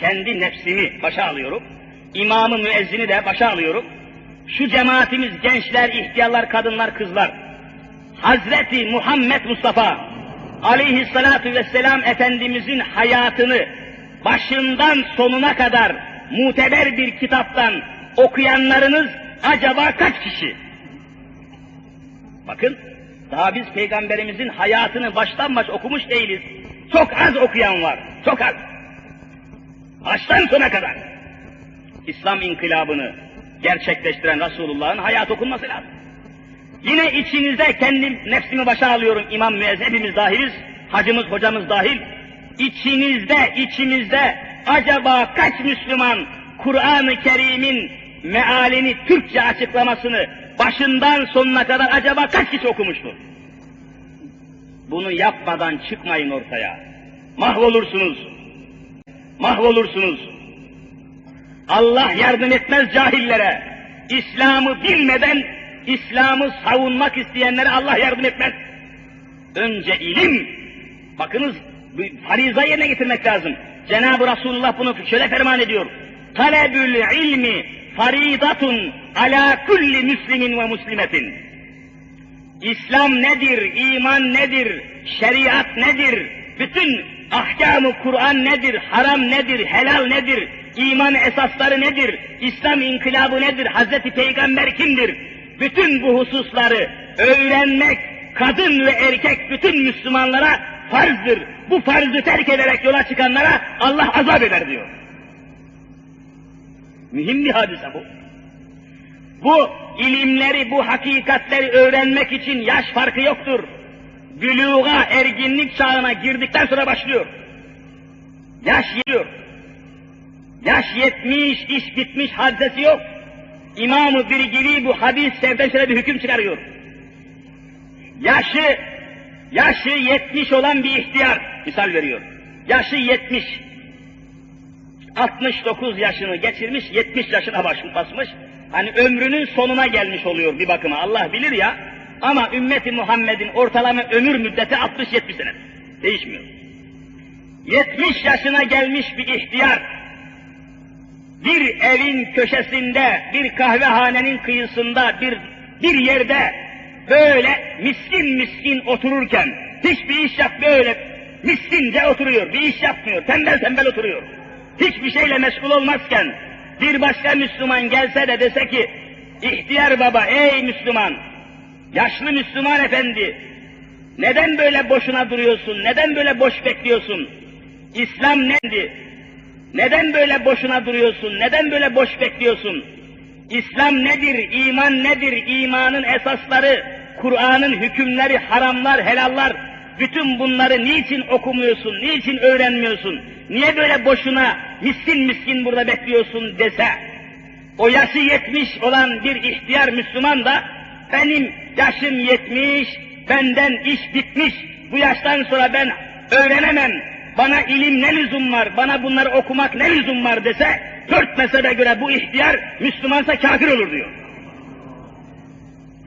kendi nefsimi başa alıyorum. İmamı müezzini de başa alıyorum. Şu cemaatimiz gençler, ihtiyarlar, kadınlar, kızlar. Hazreti Muhammed Mustafa aleyhissalatu vesselam Efendimizin hayatını başından sonuna kadar muteber bir kitaptan okuyanlarınız acaba kaç kişi? Bakın, daha biz peygamberimizin hayatını baştan baş okumuş değiliz. Çok az okuyan var, çok az. Baştan sona kadar. İslam inkılabını gerçekleştiren Resulullah'ın hayat okunması lazım. Yine içinizde kendi nefsimi başa alıyorum imam müezzin hepimiz dahiliz, hacımız hocamız dahil. İçinizde, içimizde acaba kaç Müslüman Kur'an-ı Kerim'in mealini Türkçe açıklamasını başından sonuna kadar acaba kaç kişi okumuştur? Bunu yapmadan çıkmayın ortaya. Mahvolursunuz. Mahvolursunuz. Allah yardım etmez cahillere. İslam'ı bilmeden İslam'ı savunmak isteyenlere Allah yardım etmez. Önce ilim. Bakınız fariza yerine getirmek lazım. Cenab-ı Resulullah bunu şöyle ferman ediyor. Talebül ilmi faridatun ala kulli müslimin ve muslimetin. İslam nedir, iman nedir, şeriat nedir, bütün ahkamı Kur'an nedir, haram nedir, helal nedir, iman esasları nedir, İslam inkılabı nedir, Hazreti Peygamber kimdir? Bütün bu hususları öğrenmek kadın ve erkek bütün Müslümanlara farzdır. Bu farzı terk ederek yola çıkanlara Allah azap eder diyor. Mühim bir hadise bu. Bu ilimleri, bu hakikatleri öğrenmek için yaş farkı yoktur. Büluğa, erginlik çağına girdikten sonra başlıyor. Yaş geliyor. Yaş yetmiş, iş bitmiş hadisesi yok. İmam-ı Birgili bu hadis sevden şöyle bir hüküm çıkarıyor. Yaşı, yaşı yetmiş olan bir ihtiyar misal veriyor. Yaşı yetmiş. 69 yaşını geçirmiş, 70 yaşına başını basmış. Hani ömrünün sonuna gelmiş oluyor bir bakıma. Allah bilir ya. Ama ümmeti Muhammed'in ortalama ömür müddeti 60-70 sene. Değişmiyor. 70 yaşına gelmiş bir ihtiyar, bir evin köşesinde, bir kahvehanenin kıyısında, bir, bir yerde böyle miskin miskin otururken, hiçbir iş yap böyle miskince oturuyor, bir iş yapmıyor, tembel tembel oturuyor. Hiçbir şeyle meşgul olmazken, bir başka Müslüman gelse de dese ki, ihtiyar baba, ey Müslüman, yaşlı Müslüman efendi, neden böyle boşuna duruyorsun, neden böyle boş bekliyorsun? İslam nedir? Neden böyle boşuna duruyorsun? Neden böyle boş bekliyorsun? İslam nedir? İman nedir? İmanın esasları, Kur'an'ın hükümleri, haramlar, helallar, bütün bunları niçin okumuyorsun, niçin öğrenmiyorsun? Niye böyle boşuna miskin miskin burada bekliyorsun dese, o yaşı yetmiş olan bir ihtiyar Müslüman da benim yaşım yetmiş, benden iş bitmiş, bu yaştan sonra ben öğrenemem, bana ilim ne lüzum var, bana bunları okumak ne lüzum var dese, dört mezhebe göre bu ihtiyar Müslümansa kafir olur diyor.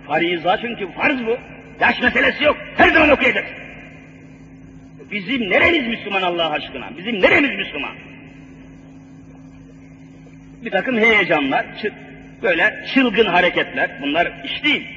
Fariza çünkü farz bu. Yaş meselesi yok. Her zaman okuyacaksın. Bizim neremiz Müslüman Allah aşkına? Bizim neremiz Müslüman? Bir takım heyecanlar, böyle çılgın hareketler, bunlar iş değil.